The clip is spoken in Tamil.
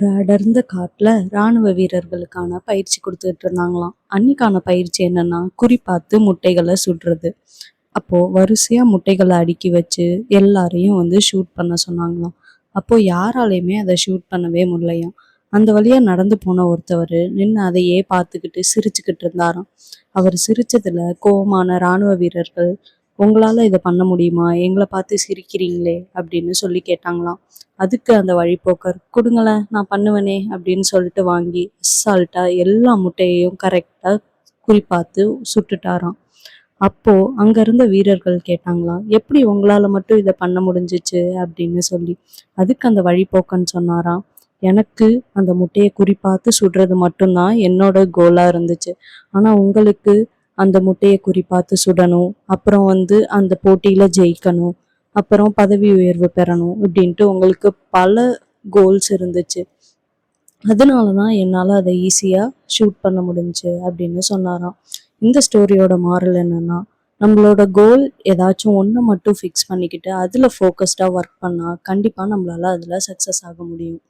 ஒரு அடர்ந்த காட்டில் ராணுவ வீரர்களுக்கான பயிற்சி கொடுத்துட்டு இருந்தாங்களாம். அன்னைக்கான பயிற்சி என்னன்னா குறிப்பாத்து முட்டைகளை சுடுறது. அப்போ வரிசையா முட்டைகளை அடுக்கி வச்சு எல்லாரையும் வந்து ஷூட் பண்ண சொன்னாங்களாம். அப்போ யாராலையுமே அதை ஷூட் பண்ணவே முடியலையாம். அந்த வழியா நடந்து போன ஒருத்தவர் நின்று அதையே பார்த்துக்கிட்டு சிரிச்சுக்கிட்டு இருந்தாராம். அவர் சிரிச்சதுல கோவமான ராணுவ வீரர்கள் உங்களால் இதை பண்ண முடியுமா? எங்களை பார்த்து சிரிக்கிறீங்களே? அப்படின்னு சொல்லி கேட்டாங்களாம். அதுக்கு அந்த வழிப்போக்கர் கொடுங்களேன் நான் பண்ணுவேனே அப்படின்னு சொல்லிட்டு வாங்கி அசால்ட்டாக எல்லா முட்டையையும் கரெக்டாக குறிப்பாத்து சுட்டுட்டாராம். அப்போது அங்கேருந்த வீரர்கள் கேட்டாங்களாம் எப்படி உங்களால் மட்டும் இதை பண்ண முடிஞ்சிச்சு? அப்படின்னு சொல்லி. அதுக்கு அந்த வழிப்போக்கன் சொன்னாராம் எனக்கு அந்த முட்டையை குறிப்பாத்து சுடுறது மட்டும்தான் என்னோட கோலாக இருந்துச்சு. ஆனால் உங்களுக்கு அந்த முட்டையை குறிப்பாத்து சுடணும். அப்புறம் வந்து அந்த போட்டியில் ஜெயிக்கணும். அப்புறம் பதவி உயர்வு பெறணும் இப்படின்ட்டு உங்களுக்கு பல கோல்ஸ் இருந்துச்சு. அதனால தான் என்னால் அதை ஈஸியாக ஷூட் பண்ண முடிஞ்சு அப்படின்னு சொன்னாராம். இந்த ஸ்டோரியோட மாறல் என்னென்னா நம்மளோட கோல் ஏதாச்சும் ஒன்று மட்டும் ஃபிக்ஸ் பண்ணிக்கிட்டு அதில் ஃபோக்கஸ்டாக ஒர்க் பண்ணால் கண்டிப்பாக நம்மளால் அதில் சக்ஸஸ் ஆக முடியும்.